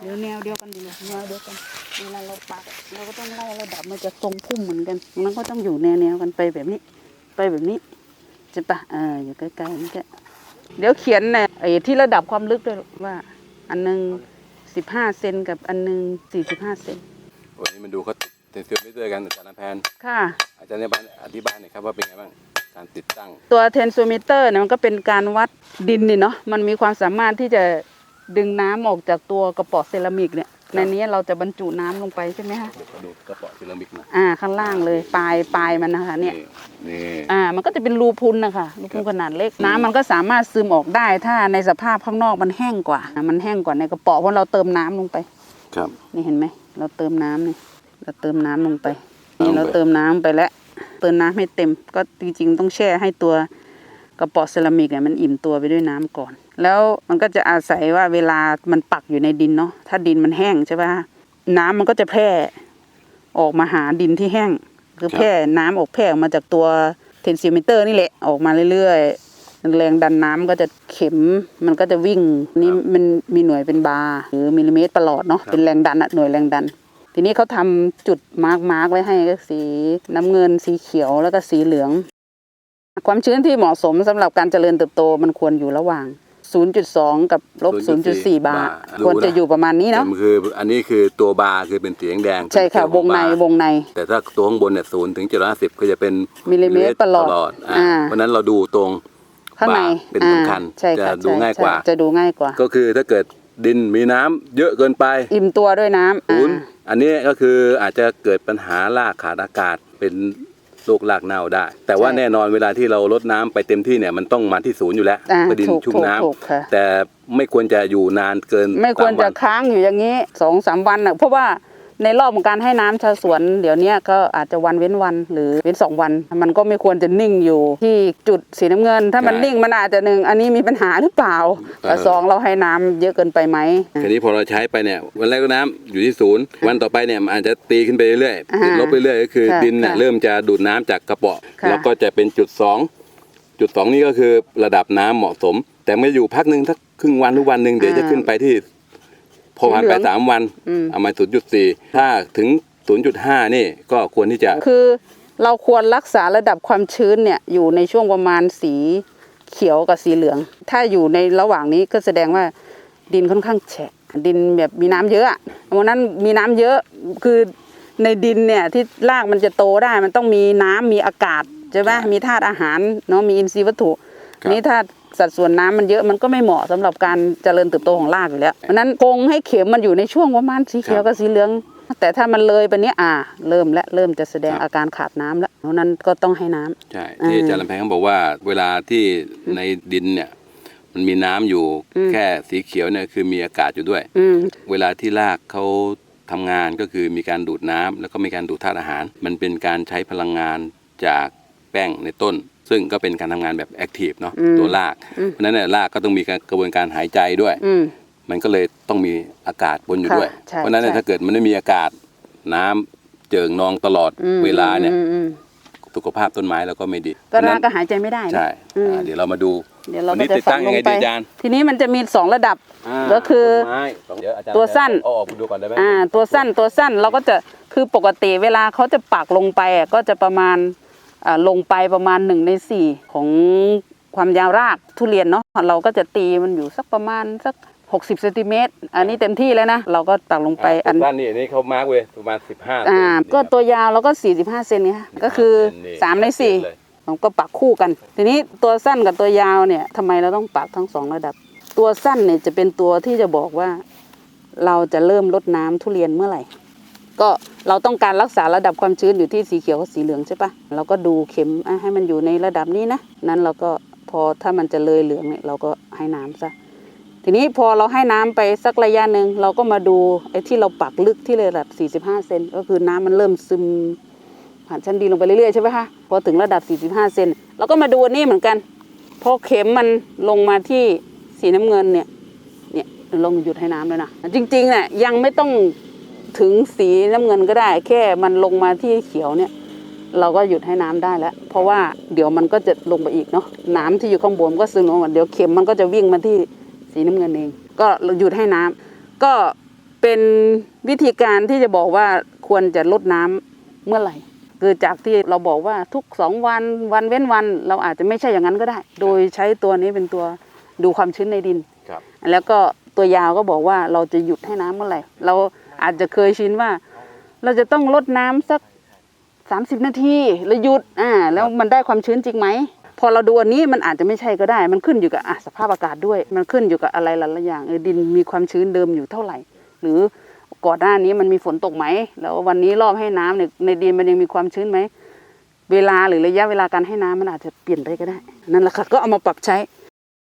เดี๋ยวแนวเดียวกันดีเลยแนวเดียวกันเวลาเราปักอะเราก็ต้องไล่ระดับมันจะทรงพุ่มเหมือนกัน มันก็ต้องอยู่แนวแนวๆกันไปแบบนี้ ไปแบบนี้ใช่ปะเอออยู่ใกล้ๆนี่แค่เดี๋ยวเขียนในไอ้ที่ระดับความลึกด้วยว่า อันหนึ่งสิบห้าเซนกับอันหนึ่งสี่สิบห้าเซนวันนี้มันดูเขาเต็นเซียมด้วยกันอาจารย์นำแพนค่ะ อาจารย์ในบ้านอธิบายหน่อยครับว่าเป็นไงบ้างการติดตั้ง ตัวเทนโซมิเตอร์เนี่ยมันก็เป็นการวัดดินนี่เนาะมันมีความสามารถที่จะ ดึงน้ำออกจากตัวกระป๋อเซรามิกเนี่ย ในนี้เราจะบรรจุน้ำลงไปใช่ไหมคะเดี๋ยวขอดูกระเป๋อเซรามิกหนะอ่า ข้างล่างเลยปลายปลายมันนะคะ เนี่ย นี่ อ่า มันก็จะเป็นรูพุนนะคะรูพุนขนาดเล็กน้ำมันก็สามารถซึมออกได้ ถ้าในสภาพข้างนอกมันแห้งกว่า มันแห้งกว่าในกระป๋อเพราะเราเติมน้ำลงไป ครับ นี่เห็นไหมเราเติมน้ำนี่เราเติมน้ำลงไป นี่ลงไปเราเติมน้ำไปแล้ว เติมน้ำให้เต็ม ก็จริงๆต้องแช่ให้ตัว กระป๋อเซรามิกเนี่ยมันอิ่มตัวไปด้วยน้ำก่อน แล้วมันก็จะอาศัยว่าเวลามันปักอยู่ในดินเนาะถ้าดินมันแห้งใช่ป่ะน้ำมันก็จะแพร่ออกมาหาดินที่แห้ง คือแพร่น้ำออกแพร่ออกมาจากตัวเทนซิมิเตอร์นี่แหละออกมาเรื่อยๆแรงดันน้ำก็จะเข็มมันก็จะวิ่งนี่มันมีหน่วยเป็นบาร์หรือมิลลิเมตรประหลอดเนาะเป็นแรงดันอะหน่วยแรงดัน ทีนี้เขาทำจุดมาร์กมาร์กไว้ให้ก็สีน้ำเงินสีเขียวแล้วก็สีเหลือง ความชื้นที่เหมาะสมสำหรับการเจริญเติบโตมันควรอยู่ระหว่าง 0.2 กับลบ 0.4 บาร์ควรจะอยู่ประมาณนี้เนาะแต่มันคืออันนี้คือตัวบาร์คือเป็นสีแดงๆใช่ค่ะ วงในวงใน แต่ถ้าตัวข้างบนเนี่ยศูนย์ถึงเจ็ดร้อยห้าสิบก็จะเป็นมิลลิเมตรประหลอดอ่าอ่าเพราะฉะนั้นเราดูตรงข้างในบาร์เป็นสำคัญอ่าใช่จะค่ะดูใช่ง่ายกว่าใช่จะดูง่ายกว่า ก็คือถ้าเกิดดินมีน้ำเยอะเกินไป อิ่มตัวด้วยน้ำศูนย์อ่าอันนี้ก็คืออาจจะเกิดปัญหารากขาดอากาศเป็น โรครากเน่าได้ แต่ว่าแน่นอนเวลาที่เราลดน้ำไปเต็มที่เนี่ยมันต้องมาที่ศูนย์อยู่แล้วอ่าเพื่อดินถูกชุ่มถูกน้ำถูกค่ะแต่ไม่ควรจะอยู่นานเกิน ไม่ควรสาจะนค้างอยู่อย่างนี้สองสามวันอะเพราะว่า ในรอบของการให้น้ำชาวสวน เดี๋ยวเนี้ยก็อาจจะวันเว้นวันหรือเว้นสองวัน มันก็ไม่ควรจะนิ่งอยู่ที่จุดสีน้ำเงิน ถ้ามันนิ่งมันอาจจะหนึ่งอันนี้มีปัญหาหรือเปล่ากับสองเราให้น้ำเยอะเกินไปไหมทีนี้พอเราใช้ไปเนี่ยวันแรกก็น้ำอยู่ที่ศูนย์วันต่อไปเนี่ยมันอาจจะตีขึ้นไปเรื่อยอ่าๆติดลบไปเรื่อยก็คือค่ะดินเนี่ยค่ะเริ่มจะดูดน้ำจากกระเป๋อค่ะแล้วก็จะเป็นจุดสองจุดสองนี่ก็คือระดับน้ำเหมาะสม แต่ไม่อยู่พักหนึ่งสักครึ่งวันหรือวันหนึ่งเดี๋ยวจะขึ้นไปที่ พอผ่านไปสามวันอืมเอามาศูนย์จุดสี่ถ้าถึงศูนย์จุดห้านี่ก็ควรที่จะคือเราควรรักษาระดับความชื้นเนี่ยอยู่ในช่วงประมาณสีเขียวกับสีเหลือง ถ้าอยู่ในระหว่างนี้ก็แสดงว่าดินค่อนข้างแฉะดินแบบมีน้ำเยอะอะวันนั้นมีน้ำเยอะคือในดินเนี่ยที่รากมันจะโตได้มันต้องมีน้ำมีอากาศใช่ไหมใช่มีธาตุอาหารเนาะมีอินทรีย์วัตถุครับนี่ถ้า สัดส่วนน้ำมันเยอะมันก็ไม่เหมาะสำหรับการเจริญเติบโตของรากอยู่แล้วเพราะฉะนั้นคงให้เข็มมันอยู่ในช่วงประมาณสีเขียวกับสีเหลือง แต่ถ้ามันเลยไปเนี้ยอ่า เริ่มและเริ่มจะแสดงอาการขาดน้ำแล้วเพราะฉะนั้นก็ต้องให้น้ำใช่ที่อาจารย์ลำแพงเขาบอกว่า เวลาที่ในดินเนี่ยมันมีน้ำอยู่อืมแค่สีเขียวเนี่ยคือมีอากาศอยู่ด้วยอืมเวลาที่รากเขาทำงานก็คือมีการดูดน้ำแล้วก็มีการดูดธาตุอาหาร มันเป็นการใช้พลังงานจาก แป้งในต้น ซึ่งก็เป็นการทำงานแบบแอคทีฟเนาะอืมตัวรากอืมเพราะฉะนั้นเนี่ยรากก็ต้องมีการกระบวนการหายใจด้วยอืมมันก็เลยต้องมีอากาศบนอยู่ค่ะด้วยใช่เพราะฉะนั้นเนี่ยใช่ถ้าเกิดมันไม่มีอากาศน้ำเจิ่งนองตลอดอืมเวลาเนี่ยอืมอืมสุขภาพต้นไม้เราก็ไม่ดีก็เพรากราะก็ฉะนั้นหายใจไม่ได้นะใช่อืมอ่าเดี๋ยวเรามาดูเดี๋ยวเราวันก็นี้จะติดฝัตั้งงลยังงไงไปดีอาจารย์ทีนี้มันจะมีสองระดับอ่าก็คือต้นไม้เดี๋ยอาจารย์ตัวสั้นเอาออกดูก่อนได้ไหมอ่าตัวสั้นตัวสั้นเราก็จะคือปกติเวลาเขาจะปักลงไปอะก็จะประมาณอ่า ลงไปประมาณหนึ่งในสี่ของความยาวรากทุเรียนเนาะเราก็จะตีมันอยู่สักประมาณสักหกสิบเซนติเมตรอันนี้เต็มที่แล้วนะ เราก็ปักลงไปอันด้านนี้นี่เขามาร์กเว้ยประมาณสิบห้าอ่าก็ตัวยาวเราก็สี่สิบห้าเซนเนี่ยค่ะก็คือสามในสี่เราก็ปักคู่กัน ทีนี้ตัวสั้นกับตัวยาวเนี่ยทำไมเราต้องปักทั้งสองระดับ ตัวสั้นเนี่ยจะเป็นตัวที่จะบอกว่า เราจะเริ่มลดน้ำทุเรียนเมื่อไหร่ ก็เราต้องการรักษาระดับความชื้นอยู่ที่สีเขียวกับสีเหลืองใช่ปะเราก็ดูเข็มให้มันอยู่ในระดับนี้นะ นั้นเราก็พอถ้ามันจะเลยเหลืองเนี่ยเราก็ให้น้ำซะ ทีนี้พอเราให้น้ำไปสักระยะหนึ่งเราก็มาดูไอ้ที่เราปักลึกที่ระดับ 45 เซนก็คือน้ำมันเริ่มซึมผ่านชั้นดินลงไปเรื่อยๆใช่ไหมคะ พอถึงระดับ 45 เซนเราก็มาดูนนี้เหมือนกัน พอเข็มมันลงมาที่สีน้ำเงินเนี่ย เนี่ยลงหยุดให้น้ำแล้วนะ จริงๆเนี่ยยังไม่ต้อง ถึงสีน้ำเงินก็ได้ แค่มันลงมาที่เขียวเนี่ย เราก็หยุดให้น้ำได้แล้ว เพราะว่าเดี๋ยวมันก็จะลงไปอีกเนาะน้ำที่อยู่ข้างบนก็ซึมลงมาเดี๋ยวเข็มมันก็จะวิ่งมาที่สีน้ำเงินเอง ก็หยุดให้น้ำก็เป็นวิธีการที่จะบอกว่าควรจะลดน้ำเมื่อไหร่คือจากที่เราบอกว่าทุกสองวันวันเว้นวัน เราอาจจะไม่ใช่อย่างนั้นก็ได้ โดยใช้ตัวนี้เป็นตัวดูความชื้นในดินครับแล้วก็ตัวยาวก็บอกว่าเราจะหยุดให้น้ำเมื่อไหร่เรา อาจจะเคยชินว่า เราจะต้องลดน้ำสักสามสิบนาทีแล้วหยุดอ่าแล้วมันได้ความชื้นจริงไหมพอเราดูอันนี้มันอาจจะไม่ใช่ก็ได้ มันขึ้นอยู่กับอะสภาพอากาศด้วย มันขึ้นอยู่กับอะไรหลายๆอย่างเออดินมีความชื้นเดิมอยู่เท่าไหร่ หรือก่อนหน้านี้มันมีฝนตกไหม แล้ววันนี้รอบให้น้ำเนี่ยในดินมันยังมีความชื้นไหม เวลาหรือระยะเวลาการให้น้ำมันอาจจะเปลี่ยนไปก็ได้ นั่นแหละค่ะ ก็เอามาปรับใช้